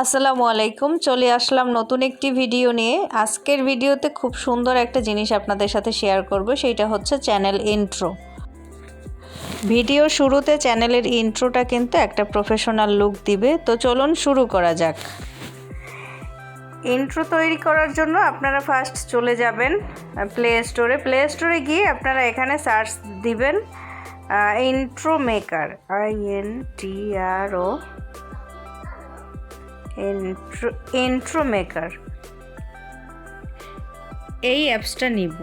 আসসালামু আলাইকুম। চলে আসলাম নতুন একটি ভিডিও নিয়ে। আজকের ভিডিওতে খুব সুন্দর একটা জিনিস আপনাদের সাথে শেয়ার করব সেইটা হচ্ছে চ্যানেল ইন্ট্রো। ভিডিও শুরুতে চ্যানেলের ইন্ট্রোটা কিন্তু একটা প্রফেশনাল লুক দিবে। তো চলুন শুরু করা যাক। ইন্ট্রো তৈরি করার জন্য আপনারা ফার্স্ট চলে যাবেন প্লে স্টোরে প্লে স্টোরে গিয়ে আপনারা এখানে সার্চ দিবেন intro maker, I N T R O intro maker. এই অ্যাপসটা নিব।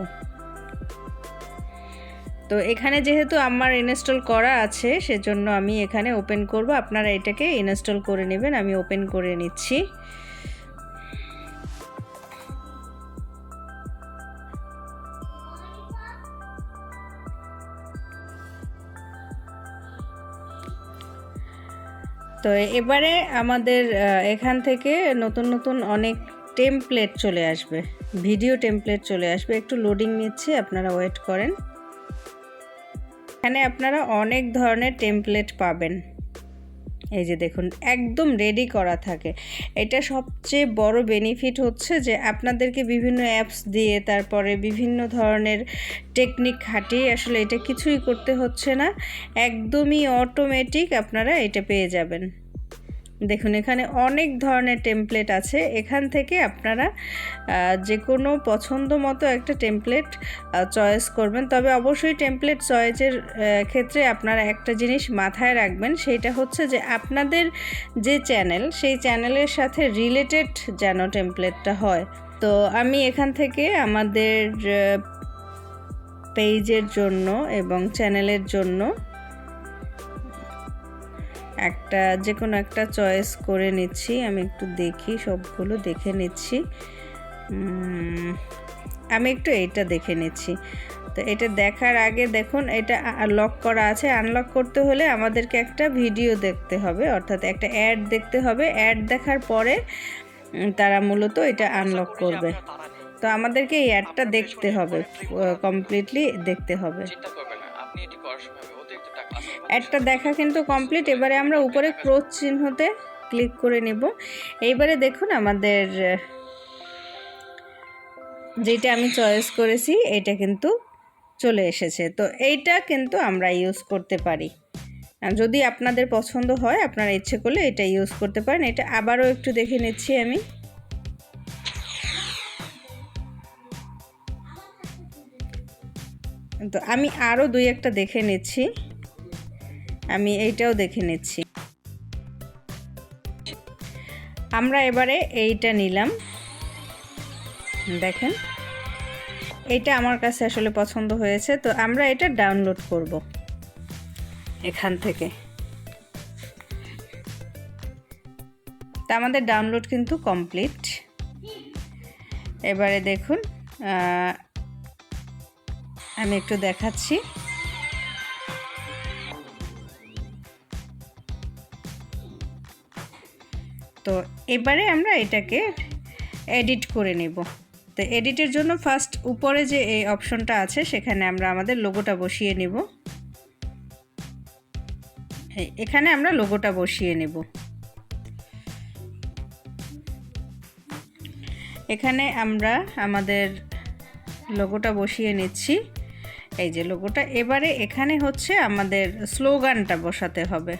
তো এখানে যেহেতু আমার ইনস্টল করা আছে, সেজন্য আমি এখানে ওপেন করব। আপনারা এটাকে ইনস্টল করে নেবেন, আমি ওপেন করে নিচ্ছি। তো এবারে আমাদের এখান থেকে নতুন নতুন অনেক টেমপ্লেট চলে আসবে। ভিডিও টেমপ্লেট চলে আসবে। একটু লোডিং নিচ্ছে, আপনারা ওয়েট করেন। এখানে আপনারা অনেক ধরনের টেমপ্লেট পাবেন। এই যে দেখুন, একদম রেডি করা থাকে। এটা সবচেয়ে বড় বেনিফিট হচ্ছে যে আপনাদেরকে বিভিন্ন অ্যাপস দিয়ে তারপরে বিভিন্ন ধরনের টেকনিক খাটিয়ে আসলে এটা কিছুই করতে হচ্ছে না। একদমই অটোমেটিক আপনারা এটা পেয়ে যাবেন। দেখুন, এখানে অনেক ধরনের টেমপ্লেট আছে। এখান থেকে আপনারা যে কোনো পছন্দ মতো একটা টেমপ্লেট চয়েস করবেন। তবে অবশ্যই টেমপ্লেট চয়েসের ক্ষেত্রে আপনারা একটা জিনিস মাথায় রাখবেন সেইটা হচ্ছে যে আপনাদের যে চ্যানেল সেই চ্যানেলের সাথে রিলেটেড যেন টেমপ্লেটটা হয়। তো আমি এখান থেকে আমাদের পেজের জন্য এবং চ্যানেলের জন্য একটা যে কোনো একটা চয়েস করে নিচ্ছি। আমি একটু দেখি, সবগুলো দেখে নিচ্ছি। আমি একটু এইটা দেখে নিচ্ছি। তো এটা দেখার আগে দেখুন, এটা লক করা আছে। আনলক করতে হলে আমাদেরকে একটা ভিডিও দেখতে হবে, অর্থাৎ একটা অ্যাড দেখতে হবে। অ্যাড দেখার পরে তারা মূলত এটা আনলক করবে। তো আমাদেরকে এই অ্যাডটা দেখতে হবে কমপ্লিটলি দেখতে হবে। একটা দেখা কিন্তু কমপ্লিট এবারে আমরা উপরে ক্রোচ চিহ্নতে ক্লিক করে নিব। এইবারে দেখুন আমাদের, যেটা আমি চয়েস করেছি, এটা কিন্তু চলে এসেছে। তো এইটা কিন্তু আমরা ইউজ করতে পারি। যদি আপনাদের পছন্দ হয়, আপনারা ইচ্ছে করলে এটা ইউজ করতে পারেন। এটা আবারও একটু দেখে নিচ্ছি আমি। তো আমি আরও দুই একটা দেখে নিচ্ছি। আমি এইটাও দেখে নিচ্ছি। আমরা এবারে এইটা নিলাম। দেখেন এটা আমার কাছে আসলে পছন্দ হয়েছে, তো আমরা এটা ডাউনলোড করব এখান থেকে। তা আমাদের ডাউনলোড কিন্তু কমপ্লিট। এবারে দেখুন আমি একটু দেখাচ্ছি। তো এবারে আমরা এটাকে এডিট করে নেব। তো এডিটের জন্য ফার্স্ট উপরে যে এই অপশনটা আছে, সেখানে আমরা আমাদের লোগোটা বসিয়ে নেব। এখানে আমরা লোগোটা বসিয়ে নেব। এখানে আমরা আমাদের লোগোটা বসিয়ে নিচ্ছি। এই যে লোগোটা এবারে এখানে হচ্ছে আমাদের স্লোগানটা বসাতে হবে।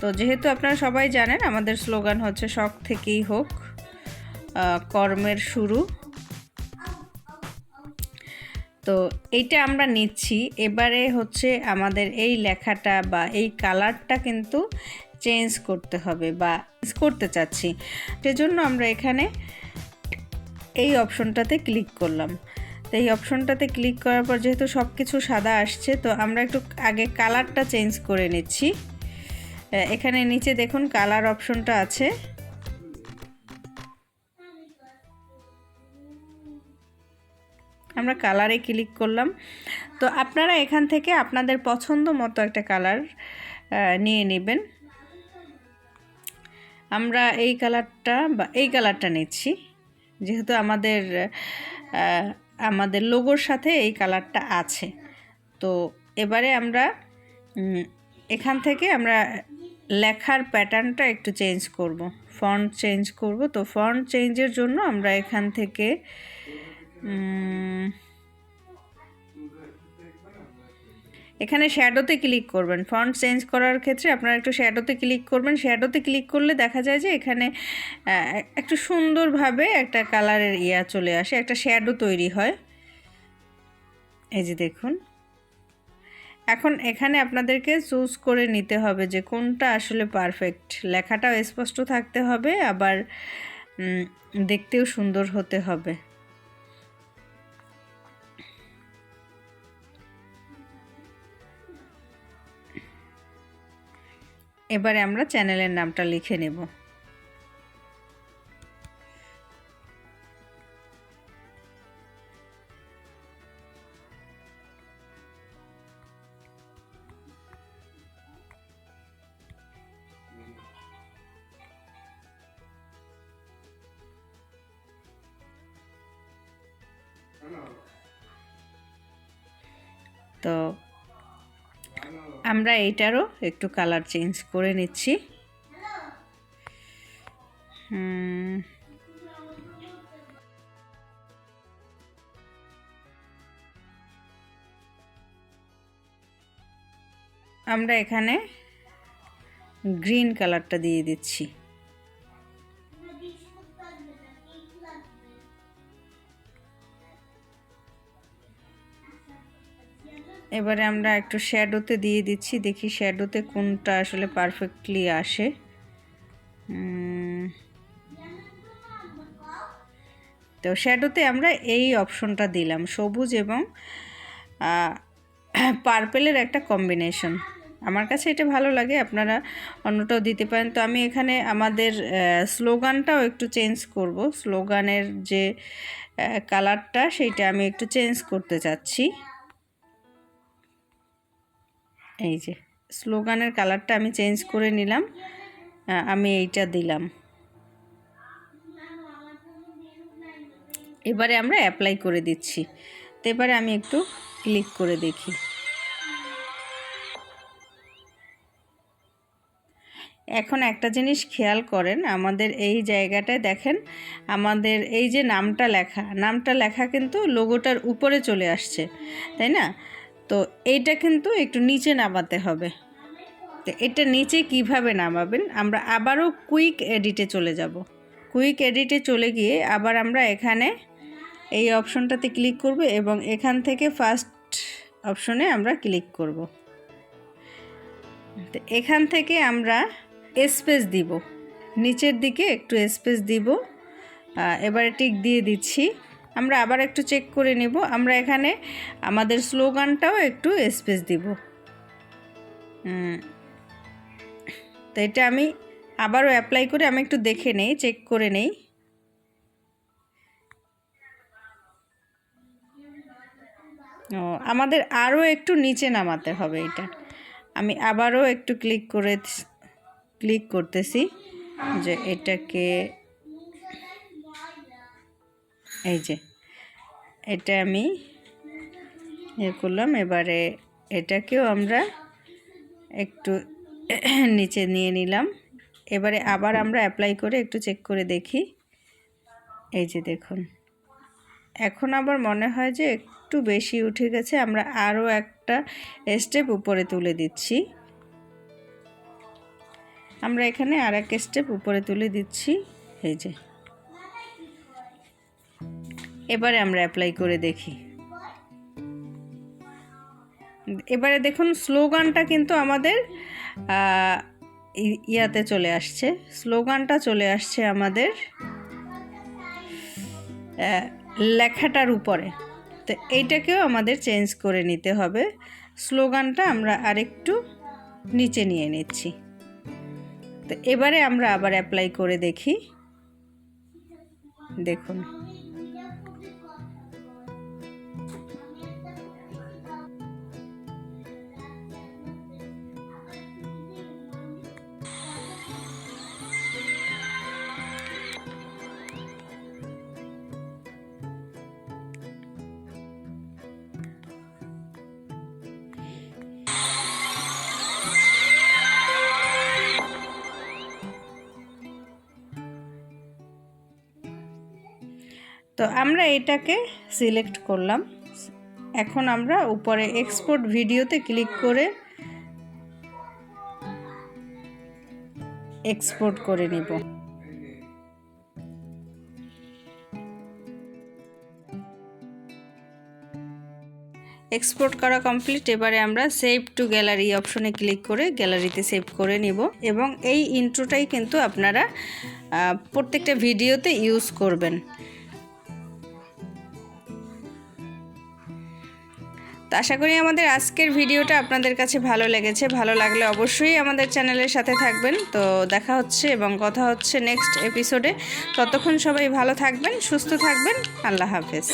তো যেহেতু আপনারা সবাই জানেন, আমাদের স্লোগান হচ্ছে শখ থেকেই হোক কর্মের শুরু। তো এইটা আমরা নিচ্ছি। এবারে হচ্ছে আমাদের এই লেখাটা বা এই কালারটা কিন্তু চেঞ্জ করতে হবে বা করতে চাচ্ছি। সেজন্য আমরা এখানে এই অপশনটাতে ক্লিক করলাম। তো এই অপশনটাতে ক্লিক করার পর যেহেতু সব কিছু সাদা আসছে, তো আমরা একটু আগে কালারটা চেঞ্জ করে নিচ্ছি। এখানে নিচে দেখুন কালার অপশনটা আছে। আমরা কালারে ক্লিক করলাম। তো আপনারা এখান থেকে আপনাদের পছন্দ মতো একটা কালার নিয়ে নেবেন। আমরা এই কালারটা বা এই কালারটা নিচ্ছি। যেহেতু আমাদের আমাদের লোগোর সাথে এই কালারটা আছে। তো এবারে আমরা এখান থেকে আমরা লেখার প্যাটার্নটা একটু চেঞ্জ করব। ফন্ট চেঞ্জ করব। তো ফন্ট চেঞ্জের জন্য আমরা এখান থেকে এখানে শ্যাডোতে ক্লিক করবেন। ফন্ট চেঞ্জ করার ক্ষেত্রে আপনারা একটু শ্যাডোতে ক্লিক করবেন। শ্যাডোতে ক্লিক করলে দেখা যায় যে এখানে একটু সুন্দরভাবে একটা কালারের ইয়া চলে আসে, একটা শ্যাডো তৈরি হয়। এই যে দেখুন। এখন এখানে আপনাদেরকে চুজ করে নিতে হবে যে কোনটা আসলে পারফেক্ট লেখাটাও স্পষ্ট থাকতে হবে, আবার দেখতেও সুন্দর হতে হবে। এবারে আমরা চ্যানেলের নামটা লিখে নেব। তো আমরা এইটারও একটু কালার চেঞ্জ করে নিচ্ছি। আমরা এখানে গ্রিন কালারটা দিয়ে দিচ্ছি। এবারে আমরা একটু শ্যাডোতে দিয়ে দিচ্ছি, দেখি শ্যাডোতে কোনটা আসলে পারফেক্টলি আসে। তো শ্যাডোতে আমরা এই অপশনটা দিলাম, সবুজ এবং পার্পেলের একটা কম্বিনেশন আমার কাছে এটা ভালো লাগে, আপনারা অন্যটাও দিতে পারেন। তো আমি এখানে আমাদের স্লোগানটাও একটু চেঞ্জ করব। স্লোগানের যে কালারটা সেইটা আমি একটু চেঞ্জ করতে চাচ্ছি। এই যে, স্লোগানের কালারটা আমি চেঞ্জ করে নিলাম। আমি এইটা দিলাম। এবারে আমরা অ্যাপ্লাই করে দিচ্ছি। তো এবারে আমি একটু ক্লিক করে দেখি। এখন একটা জিনিস খেয়াল করেন, আমাদের এই জায়গাটায় দেখেন, আমাদের এই যে নামটা লেখা নামটা লেখা কিন্তু লোগোটার উপরে চলে আসছে, তাই না? তো এইটা কিন্তু একটু নিচে নামাতে হবে। তো এটা নিচে কীভাবে নামাবেন? আমরা আবারও কুইক এডিটে চলে যাব। কুইক এডিটে চলে গিয়ে আবার আমরা এখানে এই অপশনটাতে ক্লিক করব এবং এখান থেকে ফার্স্ট অপশনে আমরা ক্লিক করব। তো এখান থেকে আমরা স্পেস দিব। নিচের দিকে একটু স্পেস দিব। এবারে টিক দিয়ে দিচ্ছি। আমরা আবার একটু চেক করে নেব। আমরা এখানে আমাদের স্লোগানটাও একটু স্পেস দিব। তো এটা আমি আবারও অ্যাপ্লাই করে আমি একটু দেখে নেই চেক করে নেই। ও, আমাদের আরও একটু নিচে নামাতে হবে এটা। আমি আবারও একটু ক্লিক করে ক্লিক করতেছি যে এটাকে এই যে। এটা আমি ইয়ে করলাম। এবারে এটাকেও আমরা একটু নিচে নিয়ে নিলাম। এবারে আবার আমরা অ্যাপ্লাই করে একটু চেক করে দেখি। এই যে দেখুন। এখন আবার মনে হয় যে একটু বেশি উঠে গেছে। আমরা আরও একটা স্টেপ উপরে তুলে দিচ্ছি। আমরা এখানে আর এক স্টেপ উপরে তুলে দিচ্ছি। এই যে। এবারে আমরা অ্যাপ্লাই করে দেখি। এবারে দেখুন, স্লোগানটা কিন্তু আমাদের ইয়াতে চলে আসছে। স্লোগানটা চলে আসছে আমাদের লেখাটার উপরে। তো এইটাকেও আমাদের চেঞ্জ করে নিতে হবে। স্লোগানটা আমরা আরেকটু নিচে নিয়ে নিচ্ছি। তো এবারে আমরা আবার অ্যাপ্লাই করে দেখি। দেখুন। তো আমরা এটাকে সিলেক্ট করলাম। এখন আমরা উপরে এক্সপোর্ট ভিডিওতে ক্লিক করে এক্সপোর্ট করে নিব। এক্সপোর্ট করা কমপ্লিট এবারে আমরা সেভ টু গ্যালারি অপশনে ক্লিক করে গ্যালারিতে সেভ করে নিব এবং এই ইন্ট্রোটাই কিন্তু আপনারা প্রত্যেকটা ভিডিওতে ইউজ করবেন। তো আশা করি আমাদের আজকের ভিডিওটা আপনাদের কাছে ভালো লেগেছে। ভালো লাগলে অবশ্যই আমাদের চ্যানেলের সাথে থাকবেন। তো দেখা হচ্ছে এবং কথা হচ্ছে নেক্সট এপিসোডে ততক্ষণ সবাই ভালো থাকবেন, সুস্থ থাকবেন। আল্লাহ হাফেজ।